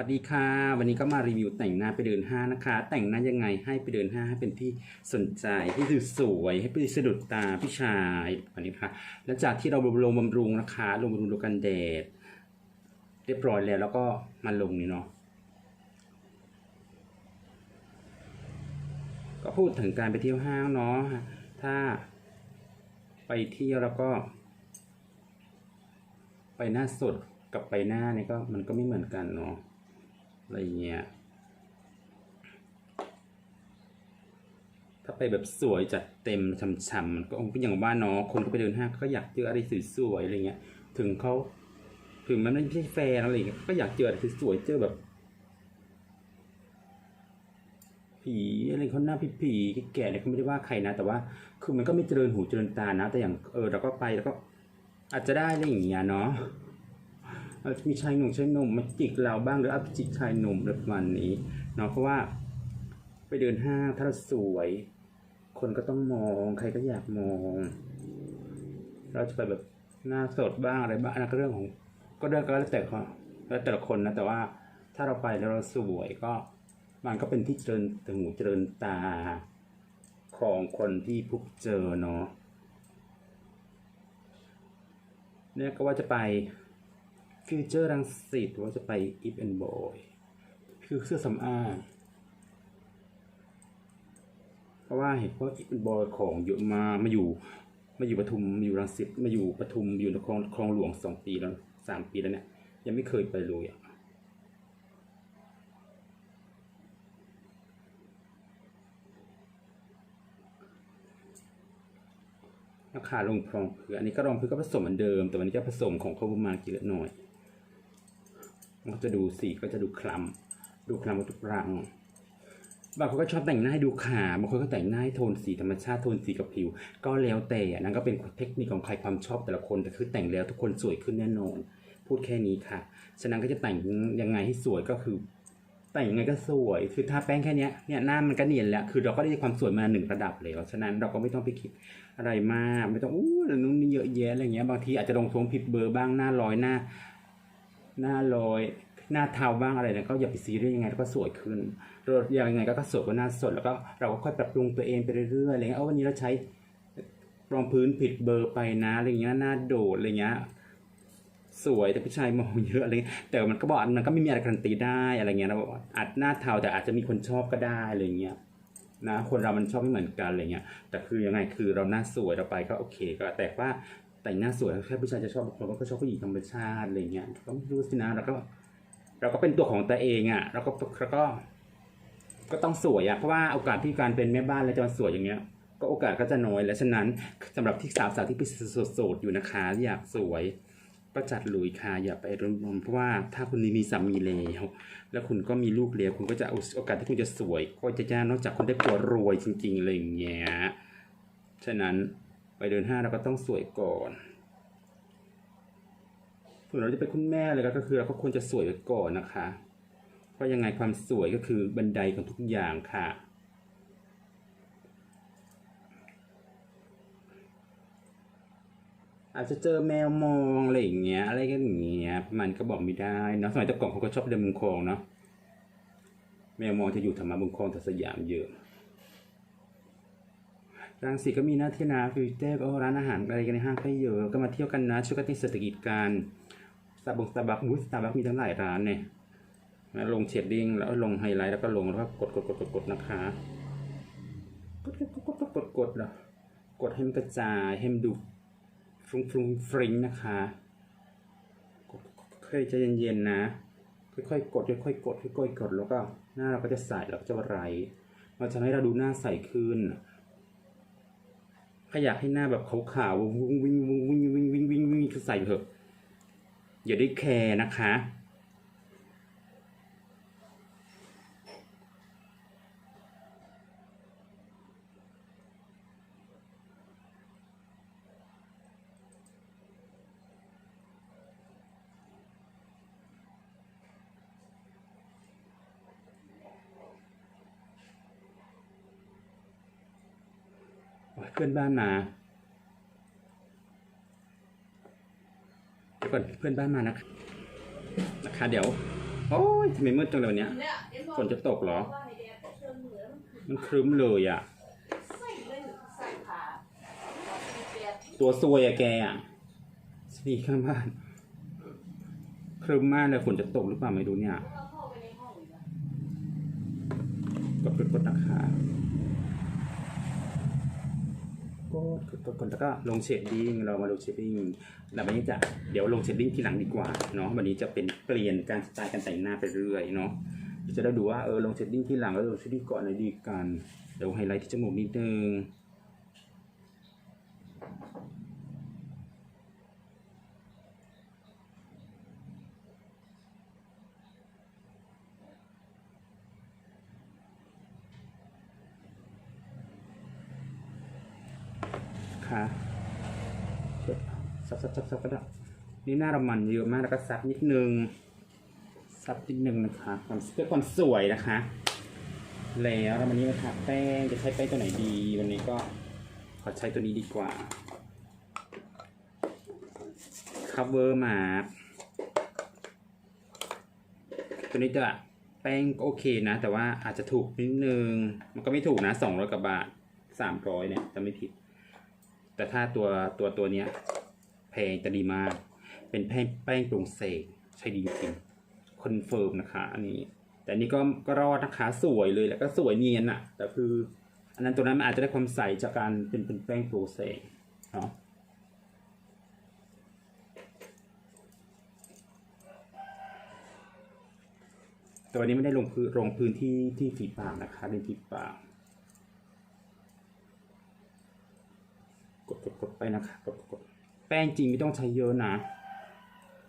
วัสดีค่ะ วันนี้ก็มารีวิวแต่งหน้าไปเดินห้างนะคะ แต่งหน้ายังไงให้ไปเดินห้างให้เป็นที่สนใจที่ดูสวยให้ไปสะดุดตาพี่ชายวันนี้ค่ะหลังจากที่เราลงบำรุงนะคะลงบำรุงดูกันแดด เรียบร้อยแล้วแล้วก็มาลงนี่เนาะก็พูดถึงการไปเที่ยวห้างเนาะถ้า ไปเที่ยวแล้วก็ ไปหน้าสดกับไปหน้าเนี่ยก็มันก็ไม่เหมือนกันเนาะ อะไรเงี้ย ถ้าไปแบบสวยจัดเต็มฉ่ำๆมันก็คงเป็นอย่างบ้านเนาะคนก็ไปเดินห้างก็อยากเจออะไรสวยๆอะไรเงี้ย ถึงเขาถึงมันไม่ใช่แฟนอะไรเงี้ยก็อยากเจออะไรสวยๆเจอแบบ ผีอะไรเขาหน้าผีผีๆแก่เนี่ยเขาไม่ได้ว่าใครนะ แต่ว่าคือมันก็ไม่เจริญหูเจริญตานะ แต่อย่างเออเราก็ไปแล้วก็อาจจะได้อะไรอย่างเงี้ยเนาะ อาจจะมีชายหนุ่มชายหนุ่มมาจิกเราบ้างหรืออาจจะจิกชายหนุ่มอะไรประมาณนี้เนาะเพราะว่าไปเดินห้างถ้าเราสวย คนก็ต้องมองใครก็อยากมอง เราจะไปแบบหน้าสดบ้างอะไรบ้างนั่นก็เรื่องของ ก็เรื่องก็แล้วแต่เขาแล้วแต่ละคนนะแต่ว่าถ้าเราไปแล้วเราสวยก็มันก็เป็นที่เจริญหูเจริญตาของคนที่พบเจอเนาะเนี่ยก็ว่าจะไป ฟิวเจอร์รังสิตว่าจะไปอีฟแอนบอยคือเสื้อสำอางเพราะว่าเห็นว่าอีฟแอนบอยของเยอะมามาอยู่ มาอยู่ปทุมมาอยู่รังสิตมาอยู่ปทุมอยู่คลองคลองหลวงสองปีแล้วสามปีแล้วเนี่ย ยังไม่เคยไปเลยอะราคาลงพรองเผืออันนี้ก็รองพื้นก็ผสมเหมือนเดิม แต่วันนี้จะผสมของเขาประมาณกี่เล็กน้อย มันก็จะดูสีก็จะดูคล้ำดูคล้ำกว่าทุกรังบางคนก็ชอบแต่งหน้าให้ดูขาบางคนก็แต่งหน้าให้โทนสีธรรมชาติโทนสีกับผิว ก็แล้วแต่อันนั่นก็เป็นเทคนิคของใครความชอบแต่ละคนแต่คือแต่งแล้วทุกคนสวยขึ้นแน่นอน พูดแค่นี้ค่ะ ฉะนั้นก็จะแต่งยังไงให้สวยก็คือ แต่งยังไงก็สวย คือทาแป้งแค่นี้เนี่ยหน้ามันก็เนียนแล้ว คือเราก็ได้ความสวยมาหนึ่งระดับแล้ว ฉะนั้นเราก็ไม่ต้องไปคิดอะไรมาก ไม่ต้องอู้นู้นนี่เยอะแยะอะไรเงี้ย บางทีอาจจะลงทวงผิดเบอร์บ้างหน้าลอยหน้า หน้าลอยหน้าเทาบ้างอะไรเนี่ยก็อย่าไปซีเรียสยังไงแล้วก็สวยขึ้นเรายังไงก็สวยก็หน้าสดแล้วก็เราก็ค่อยปรับปรุงตัวเองไปเรื่อยๆอะไรเงี้ยเอาวันนี้เราใช้รองพื้นผิดเบอร์ไปนะอะไรเงี้ยหน้าโดดอะไรเงี้ยสวยแต่ผู้ชายมองเยอะอะไรเงี้ยแต่มันก็บอกมันก็ไม่มีอะไรการันตีได้อะไรเงี้ยเราอกว่าอาจหน้าเทาแต่อาจจะมีคนชอบก็ได้อะไรเงี้ยนะคนเรามันชอบไม่เหมือนกันอะไรเงี้ยแต่คือยังไงคือเราหน้าสวยเราไปก็โอเคก็แต่ว่า แต่งหน้าสวยแค่ผู้ชายจะชอบบางคนก็ชอบผู้หญิงธรรมชาติอะไรเงี้ยก็ไม่รู้สินะเราก็ เราก็เป็นตัวของตัวเองอะแล้วก็แล้วก็ ก็ต้องสวยอะเพราะว่าโอกาสที่การเป็นแม่บ้านแล้วจะมาสวยอย่างเงี้ย ก็โอกาสก็จะน้อย และฉะนั้นสำหรับที่สาวสาวที่เป็นโสดๆอยู่นะคะอยากสวยก็จัดหลุยค่ะอย่าไปรนๆเพราะว่าถ้าคุณมีสามีแล้วแล้วคุณก็มีลูกเลี้ยงคุณก็จะโอกาสที่คุณจะสวย ก็จะยากนอกจากคุณได้ผัวรวยจริงๆอะไรอย่างเงี้ยฉะนั้น ไปเดินห้างเราก็ต้องสวยก่อน ส่วนเราจะเป็นคุณแม่เลยก็คือเราก็ควรจะสวยไว้ก่อนนะคะ เพราะยังไงความสวยก็คือบันไดของทุกอย่างค่ะ อาจจะเจอแมวมองอะไรอย่างเงี้ยอะไรกันอย่างเงี้ยมันก็บอกไม่ได้เนอะสมัยต่ก่อนเขาก็ชอบเดินบนคลองเนาะแมวมองจะอยู่ธรรมะบนคลองแต่สยามเยอะ รังสิตก็มีหน้าที่นะฟิวเจอร์ก็ร้านอาหารอะไรกันในห้างก็เยอะก็มาเที่ยวกันนะช่วยกันที่เศรษฐกิจกันสตาร์บัคสตาร์บัคอุ้ยสตาร์บัคมีทั้งหลายร้านเนี่ยนะลงเชดดิ้งแล้วลงไฮไลท์แล้วก็ลงแล้วก็กดกดกดกดกดนะคะกดกดกดกดกดกดแล้วกดให้มันกระจายให้มันดูฟรุ้งฟรุ้งฟริ้งนะคะกดค่อยๆใจเย็นๆนะ ค่อยๆกดค่อยๆกดค่อยๆกดแล้วก็หน้าเราก็จะใสแล้วก็จะไรมันจะให้เราดูหน้าใสขึ้น ถ้าอยากให้หน้าแบบขาวๆวิ่งวิ่งวิ่งวิ่งวิ่งวิ่งวิ่งใส่เถอะอย่าได้แคร์นะคะ เพื่อนบ้านมาเดี๋ยวก่อนเพื่อนบ้านมานะคะนะคะเดี๋ยวโอ้ยทำไมมืดจังเลยวันเนี้ยฝนจะตกเหรอ มันครึ้มเลยอะ ตัวซวยอะแกอะสนีข้างบ้าน ครึ้มมากเลยฝนจะตกหรือเปล่าไม่รู้เนี่ยกดกดกดนะคะ กดกดกดกดแล้วก็ลงเชดดิ้งเรามาลงเชดดิ้งแล้ววันนี้จะเดี๋ยวลงเชดดิ้งทีหลังดีกว่าเนาะวันนี้จะเป็นเปลี่ยนการสไตล์การแต่งหน้าไปเรื่อยเนาะจะได้ดูว่าเออลงเชดดิ้งทีหลังแล้วลงเชดดิ้งก่อนอะไรดีกันเดี๋ยวไฮไลท์ที่จมูกนิดนึงค่ะ ซับก็ได้นี่หน้าเรามันเยอะมากแล้วก็ซับนิดนึงซับนิดนึงนะคะความเพื่อความสวยนะคะ แล้วราวันนี้มาทาแป้งจะใช้แป้งตัวไหนดี วันนี้ก็ขอใช้ตัวนี้ดีกว่า cover mark ตัวนี้จะแป้งก็โอเคนะ แต่ว่าอาจจะถูกนิดนึง มันก็ไม่ถูกนะสองร้อยกว่าบาทสามร้อยเนี่ยจะไม่ผิด แต่ถ้าตัวตัวตัวเนี้ย พงจะดีมาก เป็นแป้งแป้งปรุงเสกใช้ดีจริงคอนเฟิร์มนะคะ อันนี้ แต่อันนี้ก็ก็รอดนะคะสวยเลยแล้วก็สวยเนียนอะแต่คือ อันนั้นตัวนั้นมันอาจจะได้ความใสจากการเป็นเป็นแป้งปรุงเสกเนาะแต่วันนี้ไม่ได้ลงพื้นลงพื้นที่ที่ฝีปากนะคะในฝีปากกดกดกดไปนะคะกดกด แป้งจริงไม่ต้องใช้เยอะนะ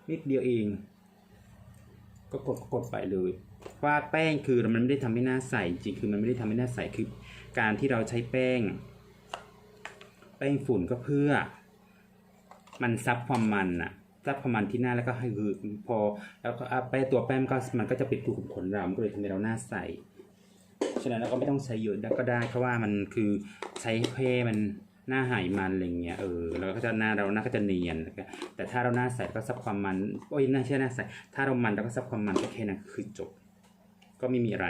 นิดเดียวเอง ก็กดกดไปเลยว่าแป้งคือมันไม่ได้ทำให้หน้าใสจริงคือมันไม่ได้ทำให้หน้าใสคือ การที่เราใช้แป้ง แป้งฝุ่นก็เพื่อ มันซับความมันอะซับความมันที่หน้าแล้วก็ให้คือพอ แล้วก็แป้งตัวแป้งก็มันก็จะปิดรูขุมขนเรามันก็เลยทำให้เราหน้าใสฉะนั้นเราก็ไม่ต้องใช้เยอะก็ได้เพราะว่ามันคือใช้เพ่มัน หน้าหายมันอะไรเงี้ยเออแล้วก็จะหน้าเราหน้าก็จะเนียนนะครับแต่ถ้าเราหน้าใสก็ซับความมันโอ้ยหน้าใช่หน้าใสถ้าเรามันเราก็ซับความมันก็แค่นั้นคือจบ ก็ไม่มีอะไร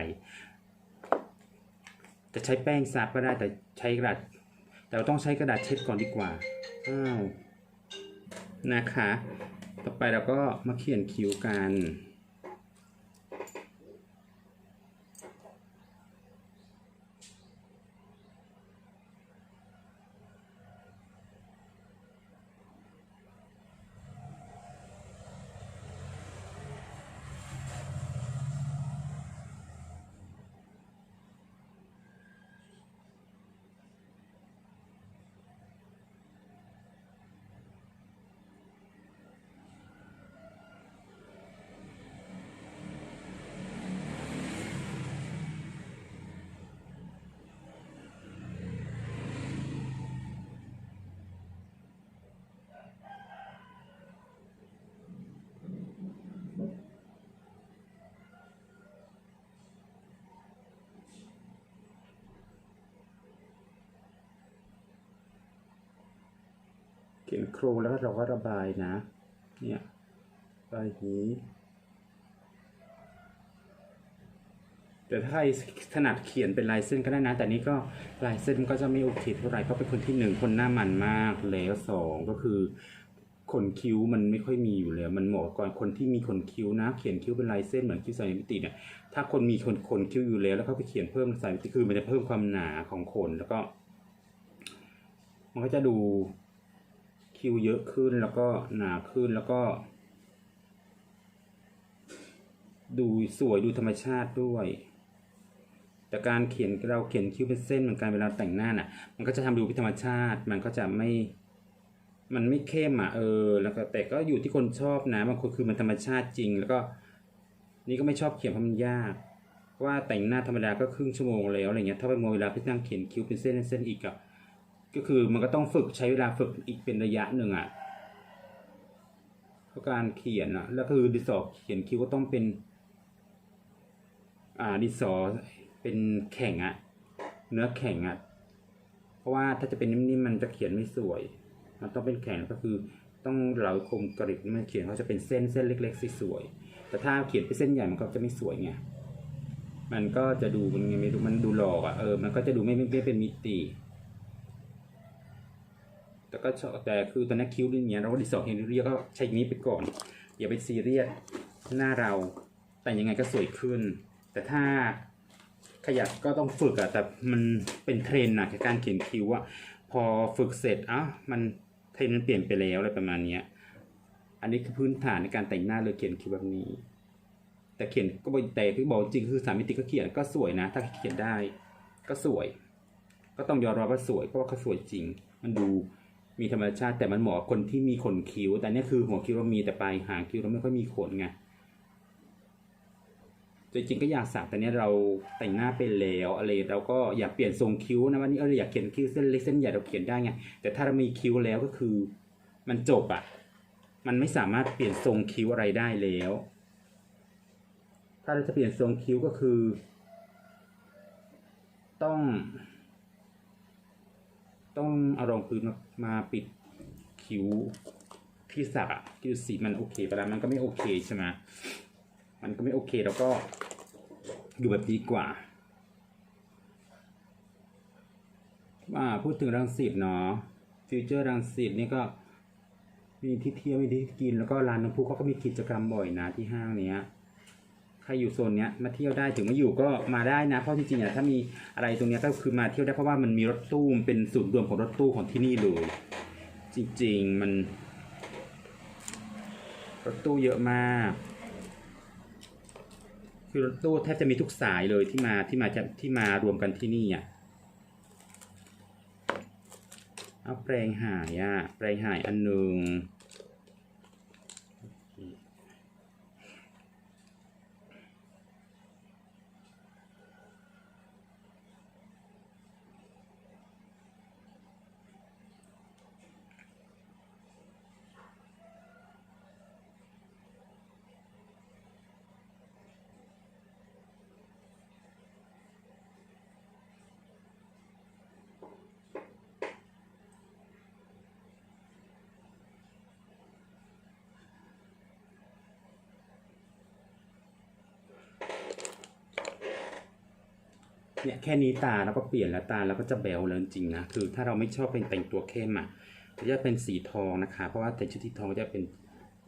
จะใช้แป้งซับก็ได้แต่ใช้กระดาษแต่เราต้องใช้กระดาษเช็ดก่อนดีกว่าอ้าวนะคะ ต่อไปเราก็มาเขียนคิ้วกัน เขียนโครงแล้วก็เราก็ระบายนะ เนี่ยระบายนี้ แต่ถ้าใครถนัดเขียนเป็นลายเส้นก็ได้นะ แต่นี้ก็ลายเส้นก็จะไม่โอเคเท่าไหร่เพราะเป็นคนที่หนึ่งคนหน้ามันมากแล้วสองก็คือขนคิ้วมันไม่ค่อยมีอยู่แล้ว มันเหมาะกับคนที่มีขนคิ้วนะ เขียนคิ้วเป็นลายเส้นเหมือนคิ้วสายมิติเนี่ยถ้าคนมีขนขนคิ้วอยู่แล้ว แล้วเขาไปเขียนเพิ่มใสายมิติคือมันจะเพิ่มความหนาของขนแล้วก็ มันก็จะดู คิวเยอะขึ้นแล้วก็หนาขึ้นแล้วก็ ดูสวยดูธรรมชาติด้วย แต่การเขียนเราเขียนคิ้วเป็นเส้นเหมือนกันเวลาแต่งหน้าน่ะ มันก็จะทำดูเป็นธรรมชาติ มันก็จะไม่ มันไม่เข้มอะเออ แล้วก็แต่ก็อยู่ที่คนชอบนะบางคนคือมันธรรมชาติจริง แล้วก็ นี่ก็ไม่ชอบเขียนเพราะมันยากเพราะว่าแต่งหน้าธรรมดาก็ครึ่งชั่วโมงแล้วอะไรเงี้ยถ้าไปโมเวลาพี่นั่งเขียนคิ้วเป็นเส้นเส้นอีกอะ ก็คือมันก็ต้องฝึกใช้เวลาฝึกอีกเป็นระยะหนึ่งอะเพราะการเขียนอะ แล้วคือดิสอเขียนคิ้วก็ต้องเป็น อ่าดิสอเป็นแข็งอะ เนื้อแข็งอะ เพราะว่าถ้าจะเป็นนิ่มๆมันจะเขียนไม่สวย มันต้องเป็นแข็งก็คือต้องเหลาคมกริบมันเขียนเขาจะเป็นเส้นเส้นเล็กๆสวยๆแต่ถ้าเขียนเป็นเส้นใหญ่มันก็จะไม่สวยไงมันก็จะดูมันไงไม่รู้มันดูหลอกอะ่ะเออมันก็จะดูไม่ไม่เป็นมิติ แต่ก็ชอบแต่คือตอนนี้คิ้วอย่างเงี้ยเราก็ดิสอเฮนเรียก็ใช้อย่างนี้ไปก่อน อย่าไปซีเรียสหน้าเราแต่ยังไงก็สวยขึ้น แต่ถ้าขยับก็ต้องฝึกอะแต่มันเป็นเทรนด์อะการเขียนคิ้วอะพอฝึกเสร็จอะมันเทรนมันเปลี่ยนไปแล้วอะไรประมาณเนี้ยอันนี้คือพื้นฐานในการแต่งหน้าเลยเขียนคิ้วแบบนี้ แต่เขียนก็บอกแต่ที่บอกจริงคือสามมิติก็เขียนก็สวยนะ ถ้าเขียนได้ก็สวย ก็ต้องยอมรับว่าสวยเพราะว่าเขาสวยจริง มันดู มีธรรมชาติแต่มันเหมาะคนที่มีขนคิ้ว แต่เนี่ยคือหัวคิ้วเรามีแต่ปลายหางคิ้วเราไม่ค่อยมีขนไงจริงๆก็อยากสักแต่เนี้ยเราแต่งหน้าเป็นแล้วอะไรเราก็อยากเปลี่ยนทรงคิ้วนะวันนี้เอออยากเขียนคิ้วเส้นเล็กเส้นใหญ่เราเขียนได้ไงแต่ถ้าเรามีคิ้วแล้วก็คือ มันจบอะ มันไม่สามารถเปลี่ยนทรงคิ้วอะไรได้แล้ว ถ้าเราจะเปลี่ยนทรงคิ้วก็คือ ต้อง ต้องเอารองพื้นมามาปิดคิ้วที่สักอะคิ้วสีมันโอเคไปแล้วมันก็ไม่โอเคใช่ไหมมันก็ไม่โอเคเราก็อยู่แบบดีกว่าว่าพูดถึงรังสิตเนาะฟิวเจอร์รังสิตนี่ก็มีที่เที่ยวมีที่กินแล้วก็ร้านน้ำพุเขาก็มีกิจกรรมบ่อยนะที่ห้างเนี้ย ครอยู่โซนเนี้ยมาเที่ยวได้ถึงไม่อยู่ก็มาได้นะ เพราะจริงๆอะถ้ามีอะไรตรงเนี้ยก็คือมาเที่ยวได้เพราะว่ามันมีรถตู้เป็นศูนย์รวมของรถตู้ของที่นี่เลย จริงๆมัน รถตู้เยอะมาก คือรถตู้แทบจะมีทุกสายเลยที่มาที่มาจะที่มารวมกันที่นี่อะเอาแปลงหายอะแปลงหายอันหนึ่ง เนี่ยแค่นี้ตาแล้วก็เปลี่ยนแล้วตาแล้วก็จะแบวแล้วจริงนะคือถ้าเราไม่ชอบเป็นแต่งตัวเข้มอะจะเป็นสีทองนะคะ เพราะว่าแต่ชุดที่ทองจะเป็น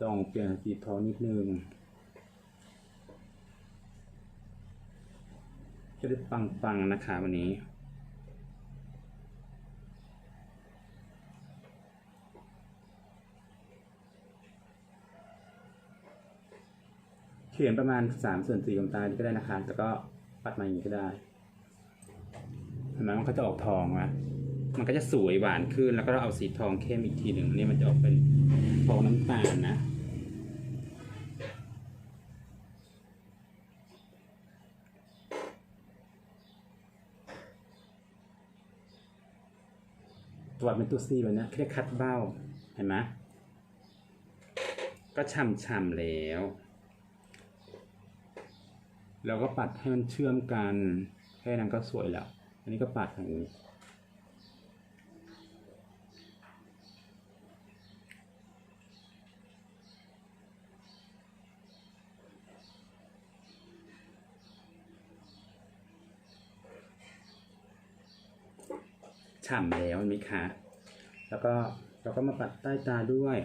ต้องเปลี่ยนสีทองนิดนึงจะได้ปังๆนะคะวันนี้เขียนประมาณสามส่วนสี่ดวงตาก็ได้นะคะ แล้วก็ปัดมาอย่างนี้ก็ได้ ห็นไหมมันก็จะออกทองนะมันก็จะสวยหวานขึ้นแล้วก็เราเอาสีทองเข้มอีกทีหนึ่งอันนี่มันจะออกเป็นทองน้ำตาลนะตัวเป็นตัวซีแบบนี้ยแค่คัดเบ้าเห็นไหมก็ช่ำๆแล้วแล้วก็ปัดให้มันเชื่อมกัน แค่นั้นก็สวยแล้ว นนี้ก็ปัดอย่างนี้ฉ่ำแล้วเห็นไหมคะ แล้วก็เราก็มาปัดใต้ตาด้วย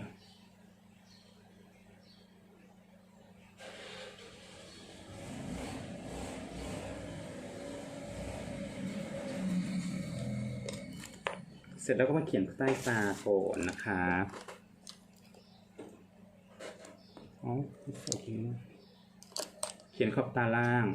เสร็จแล้วก็มาเขียนใต้ตาก่อนนะคะอ๋อโอเคเขียนขอบตาล่าง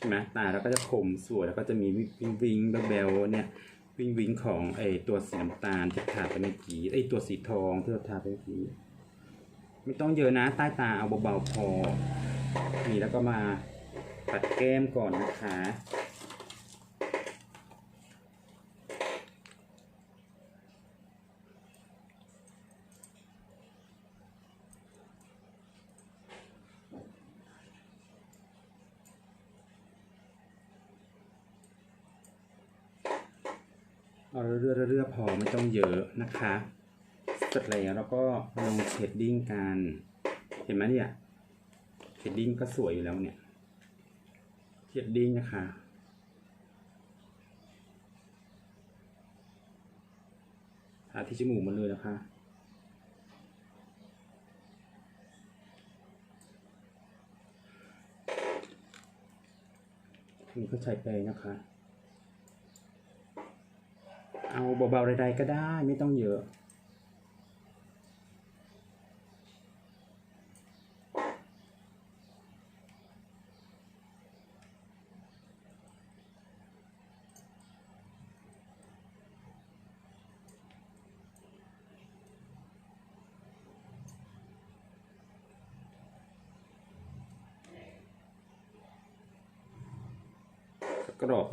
ใช่ไหมตาเราก็จะคมสวยแล้วก็จะมีวิงวิงแบลๆเนี่ยวิงวิงของไอตัวสีน้ำตาลที่ทาไปเมื่อกี้ไอตัวสีทองที่เราทาไปเมื่อกี้ไม่ต้องเยอะนะใต้ตาเอาเบาๆพอนี่แล้วก็มาปัดแก้มก่อนนะคะ เอาเรื่อยๆเรื่อยๆพอไม่ต้องเยอะนะคะเสร็จแล้วเราก็ลงเชดดิ้งกันเห็นไหมเนี่ยเชดดิ้งก็สวยอยู่แล้วเนี่ยเชดดิ้งนะคะทาที่จมูกมันเลยนะคะนี่ก็ใช้ไปนะคะ เอาเบาๆใดๆก็ได้ไม่ต้องเยอะ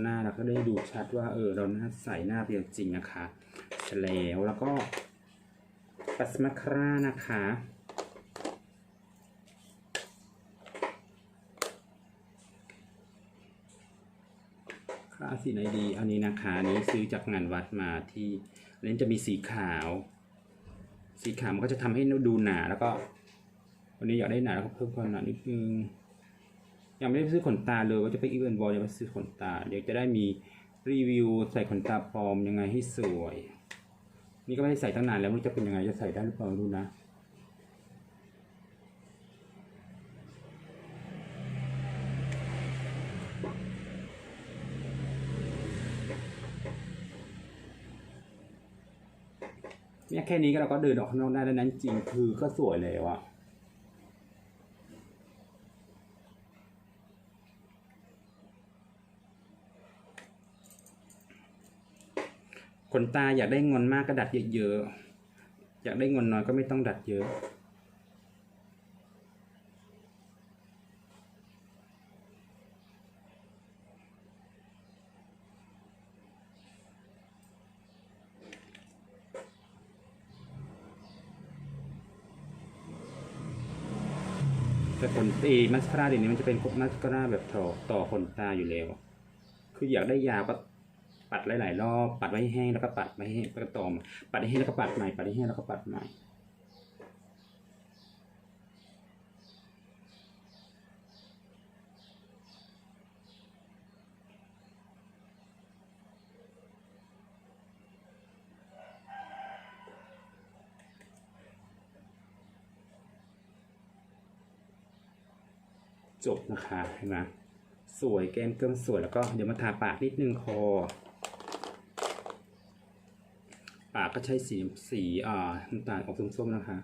หน้าเราก็ได้ดูชัดว่าเออเราหน้าใสหน้าเรียวจริงนะคะเฉลวแล้วก็ปัสมาครานะคะคราสีไหนดีอันนี้นะคะนี้ซื้อจากงานวัดมาที่อันนี้จะมีสีขาว สีขาวมันก็จะทำให้ดูหนาแล้วก็ วันนี้อยากได้หนาแล้วก็เพิ่มความหนานิดนึง ยังไม่ได้ซื้อขนตาเลยว่าจะไปอีเวนต์บอลยังไม่ซื้อขนตา เดี๋ยวจะได้มีรีวิวใส่ขนตาปลอมยังไงให้สวย นี่ก็ไม่ได้ใส่ตั้งนานแล้วไม่รู้จะเป็นยังไงจะใส่ได้หรือเปล่าไม่รู้นะเนี่ยแค่นี้ก็เราก็เดินออกข้างนอกได้แล้วนั้นจริงคือก็สวยแล้วอะ นตาอยากได้งอนมากก็ดัดเยอะๆ อยากได้งอนน้อยก็ไม่ต้องดัดเยอะ แต่ขนตีมัสคาร่าเดี๋ยวนี้มันจะเป็นมัสคาร่าแบบต่อต่อขนตาอยู่แล้ว คืออยากได้ยาวก็ ปัดหลายๆรอบปัดไว้ให้แห้งแล้วก็ปัดไว้ให้แล้วก็ต่อมปัดให้แห้งแล้วก็ปัดใหม่ปัดให้แห้งแล้วก็ปัดใหม่จบนะคะเห็นไหมสวยแก้มเกิมสวยแล้วก็เดี๋ยวมาทาปากนิดนึงคอ ปากก็ใช้สีสีอ่าน้ำตาลออกส้มๆนะคะ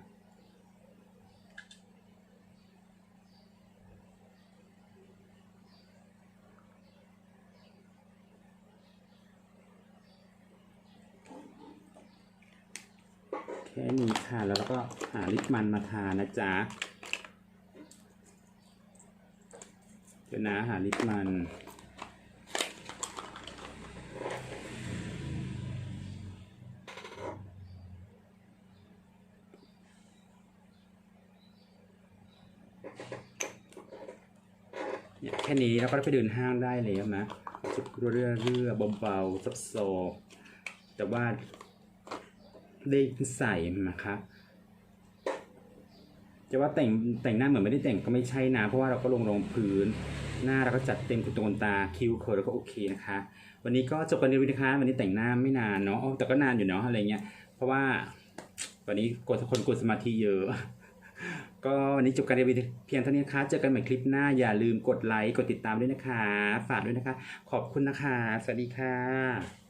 แค่นี้ค่ะ แล้วเราก็หาลิปมันมาทานะจ๊ะเดี๋ยวนะหาลิปมัน แค่นี้เราก็ไปเดินห้างได้แล้วนะจุดเรื่อเรื่อเบาๆซับซอแต่ว่าได้ใส่นะคะจะว่าแต่งแต่งหน้าเหมือนไม่ได้แต่งก็ไม่ใช่นะเพราะว่าเราก็ลงรองพื้น หน้าเราก็จัดเต็มกุตนตาคิ้วเคิร์แล้วก็โอเคนะคะ วันนี้ก็จบกันในวันนี้นะคะวันนี้แต่งหน้าไม่นานเนาะแต่ก็นานอยู่เนาะอะไรเงี้ยเพราะว่าวันนี้กดคนกดสมาธิเยอะ ก็วันนี้จบการรีวิวเพียงเท่านี้นะคะ เจอกันใหม่คลิปหน้า อย่าลืมกดไลค์ กดติดตามด้วยนะคะ ฝากด้วยนะคะ ขอบคุณนะคะ สวัสดีค่ะ